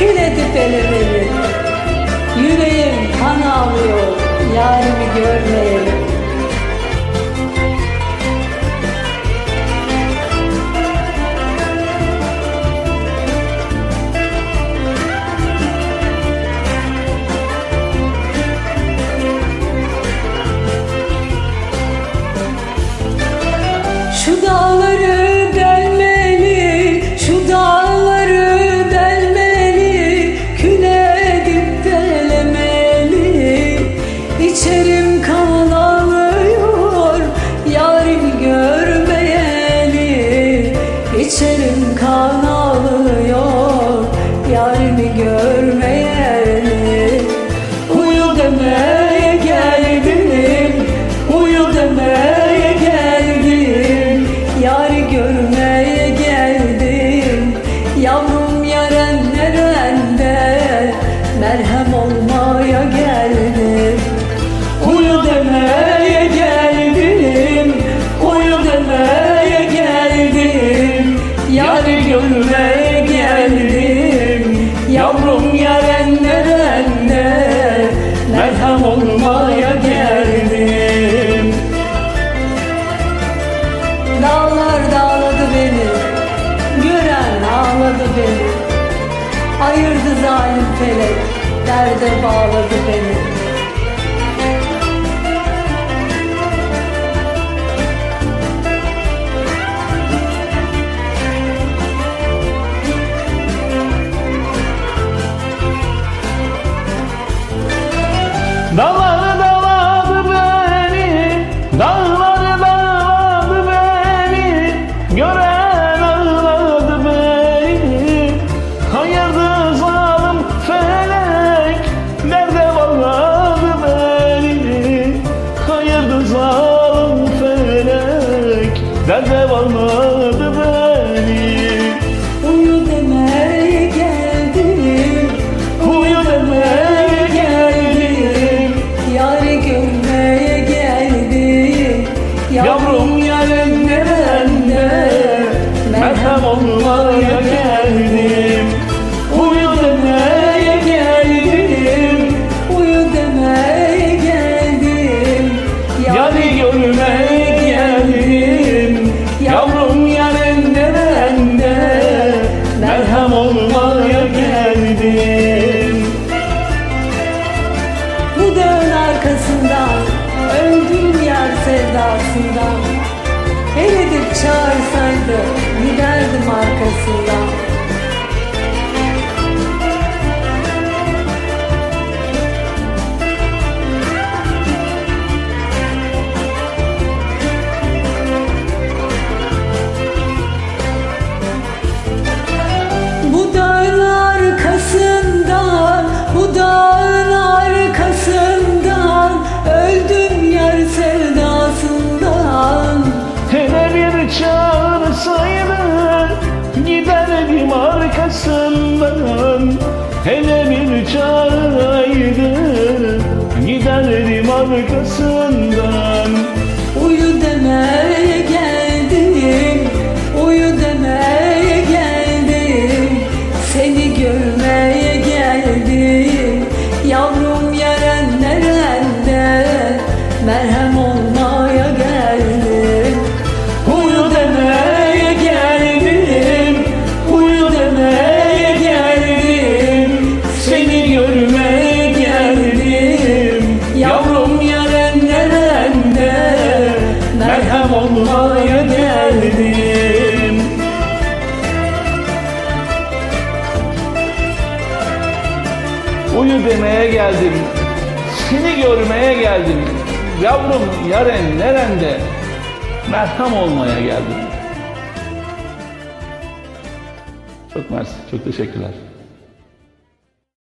kül edip elemeyi. Yüreğim kan ağlıyor, yarimi görmeyeli. halimi görmeyeli. Uyu demeye geldim Uyu demeye geldim. Yarı görmeye geldim Yavrum yaren nerende Merhem olmaya geldim. Ayırdı zalim felek Derde bağladı beni. Namaz Nerede varmış? Gönül yer sevdasından. Eledir çağırsaydı Hele bir çağıraydı Giderdim arkasından. Uyu demeye geldim, seni görmeye geldim. Yavrum yaren nerende? Merham olmaya geldim. Çok mersi, çok teşekkürler.